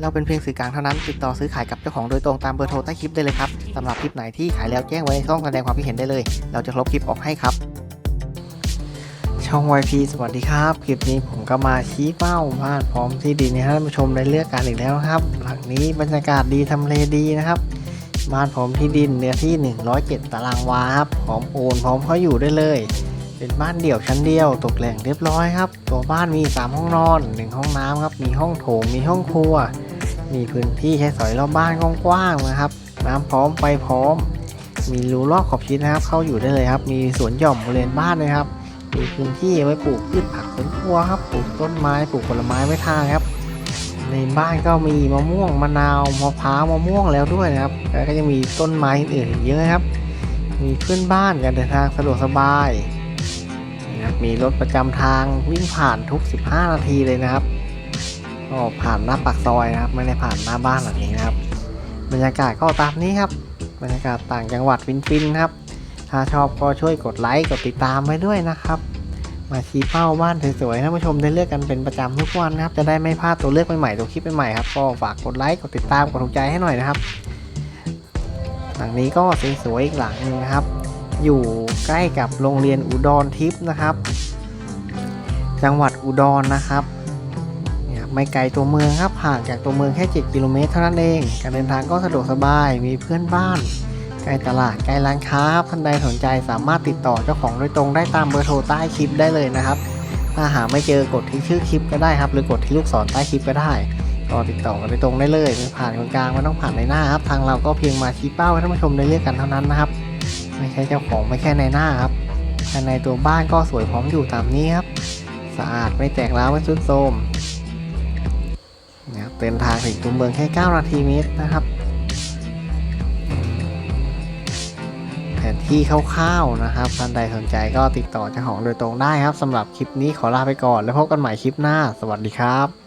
เราเป็นเพียงสื่อกลางเท่านั้น ติดต่อซื้อขายกับเจ้าของโดยตรงตามเบอร์โทรใต้คลิปได้เลยครับสำหรับคลิปไหนที่ขายแล้วแจ้งไว้ในช่องแสดงความคิดเห็นได้เลย เราจะลบคลิปออกให้ครับ ช่อง YP สวัสดีครับ คลิปนี้ผมก็มาชี้เป้าบ้านพร้อมที่ดินให้ท่านผู้ชมได้เลือกกันอีกแล้วครับ หลังนี้บรรยากาศดีทำเลดีนะครับบ้านพร้อมที่ดินเนื้อที่ 107 ตารางวาครับพร้อมโอนพร้อมเขาอยู่ได้เลยเป็นบ้านเดี่ยวชั้นเดียวตกแต่งเรียบร้อยครับ ตัวบ้านมี 3 ห้องนอน 1 ห้องน้ำครับ มีห้องโถง มีห้องครัว มีพื้นที่ใช้สอยรอบบ้านกว้างๆนะครับ น้ำพร้อมไฟพร้อม มีรูรอบขอบชิดนะครับ เข้าอยู่ได้เลยครับ มีสวนหย่อมบริเวณบ้านเลยครับ มีพื้นที่ไว้ปลูกพืชผักสวนครัวครับ ปลูกต้นไม้ ปลูกผลไม้ไว้ทานครับ ในบ้านก็มีมะม่วงมะนาวมะพร้าวมะม่วงแล้วด้วยนะครับ แล้วก็ยังมีต้นไม้อื่นๆเยอะครับ มีเพื่อนบ้านการเดินทางสะดวกสบายนะครับมีรถประจำทางวิ่งผ่านทุก 15 นาทีเลยนะครับ ก็ผ่านหน้าปากซอยนะครับ ไม่ได้ผ่านหน้าบ้านหลังนี้นะครับ บรรยากาศก็ตามนี้ครับ บรรยากาศต่างจังหวัดฟินๆครับ ถ้าชอบก็ช่วยกดไลค์กดติดตามไว้ด้วยนะครับ มาชี้เป้าบ้านสวยๆให้ท่านผู้ชมได้เลือกกันเป็นประจำทุกวันนะครับ จะได้ไม่พลาดตัวเลือกใหม่ๆตัวคลิปใหม่ๆครับก็ฝากกดไลค์กดติดตามกดถูกใจให้หน่อยนะครับ หลังนี้ก็สวยๆอีกหลังหนึงนะครับ อยู่ใกล้กับโรงเรียนอุดรทิพย์นะครับ จังหวัดอุดรนะครับ ไม่ไกลตัวเมืองครับห่างจากตัวเมืองแค่ 7 กิโลเมตรเท่านั้นเอง การเดินทางก็สะดวกสบาย มีเพื่อนบ้าน ใกล้ตลาด ใกล้ร้านค้าท่านใดสนใจสามารถติดต่อเจ้าของโดยตรงได้ตามเบอร์โทรใต้คลิปได้เลยนะครับ ถ้าหาไม่เจอกดที่ชื่อคลิปก็ได้ครับ หรือกดที่ลูกศรใต้คลิปก็ได้ก็ติดต่อกันโดยตรงได้เลยไม่ผ่านคนกลางไม่ต้องผ่านในหน้าครับ ทางเราก็เพียงมาชี้เป้าให้ท่านผู้ชมได้เลือกกันเท่านั้นนะครับ ไม่ใช่เจ้าของไม่แค่ในหน้าครับภายในตัวบ้านก็สวยพร้อมอยู่ตามนี้ครับ สะอาดไม่แตกร้าวไม่ทรุดโทรม ดินทางถึงตัวเมืองแค่ 9 นาทีเมตรนะครับ แผนที่คร่าวๆนะครับท่านใดสนใจก็ติดต่อเจ้าของโดยตรงได้ครับสำหรับคลิปนี้ขอลาไปก่อน แล้วพบกันใหม่คลิปหน้า สวัสดีครับ